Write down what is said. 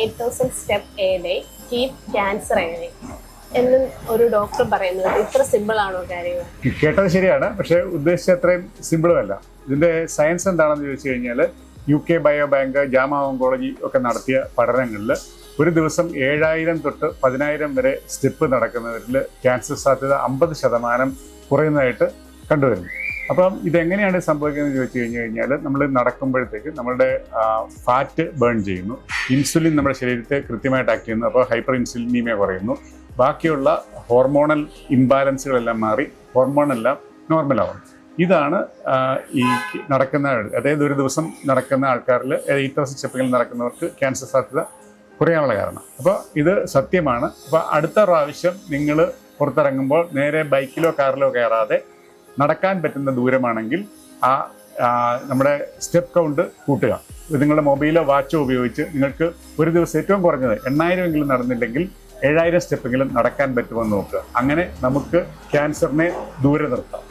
Eight thousand step a day keep cancer a എന്നും ഒരു doctor പറയുന്നത് ഇത്ര സിമ്പിൾ ആണോ കാര്യങ്ങൾ? കേട്ടത് ശരിയാണ്. പക്ഷേ ഉദ്ദേശിച്ച അത്രയും സിമ്പിളും അല്ല. ഇതിന്റെ സയൻസ് എന്താണെന്ന് ചോദിച്ചു കഴിഞ്ഞാൽ U K bio bank JAMA oncology ഒക്കെ നടത്തിയ പഠനങ്ങളിൽ ഒരു ദിവസം ഏഴായിരം തൊട്ട് പതിനായിരം വരെ സ്റ്റെപ്പ് നടക്കുന്നവരിൽ ക്യാൻസർ സാധ്യത അമ്പത് ശതമാനം കുറയുന്നതായിട്ട് കണ്ടുവരുന്നു. അപ്പം ഇതെങ്ങനെയാണ് സംഭവിക്കുന്നത് ചോദിച്ചു കഴിഞ്ഞു കഴിഞ്ഞാൽ നമ്മൾ നടക്കുമ്പോഴത്തേക്ക് നമ്മളുടെ ഫാറ്റ് ബേൺ ചെയ്യുന്നു. ഇൻസുലിൻ നമ്മുടെ ശരീരത്തെ കൃത്യമായിട്ട് ആക്ട് ചെയ്യുന്നു. അപ്പോൾ ഹൈപ്പർ ഇൻസുലിനീമിയ കുറയുന്നു. ബാക്കിയുള്ള ഹോർമോണൽ ഇംബാലൻസുകളെല്ലാം മാറി ഹോർമോണെല്ലാം നോർമലാവും ഇതാണ് ഈ നടക്കുന്ന അതായത് ഒരു ദിവസം നടക്കുന്ന ആൾക്കാരിൽ എയ്റ്റ് തൗസൻഡ് സ്റ്റെപ്പുകൾ നടക്കുന്നവർക്ക് ക്യാൻസർ സാധ്യത കുറയാനുള്ള കാരണം. അപ്പോൾ ഇത് സത്യമാണ്. അപ്പോൾ അടുത്ത പ്രാവശ്യം നിങ്ങൾ പുറത്തിറങ്ങുമ്പോൾ നേരെ ബൈക്കിലോ കാറിലോ കയറാതെ നടക്കാൻ പറ്റുന്ന ദൂരമാണെങ്കിൽ ആ നമ്മുടെ സ്റ്റെപ്പ് കൗണ്ട് കൂട്ടുക. നിങ്ങളുടെ മൊബൈലോ വാച്ചോ ഉപയോഗിച്ച് നിങ്ങൾക്ക് ഒരു ദിവസം ഏറ്റവും കുറഞ്ഞത് എണ്ണായിരം എങ്കിലും നടന്നില്ലെങ്കിൽ ഏഴായിരം സ്റ്റെപ്പെങ്കിലും നടക്കാൻ പറ്റുമെന്ന് നോക്കുക. അങ്ങനെ നമുക്ക് ക്യാൻസറിനെ ദൂരെ നിർത്താം.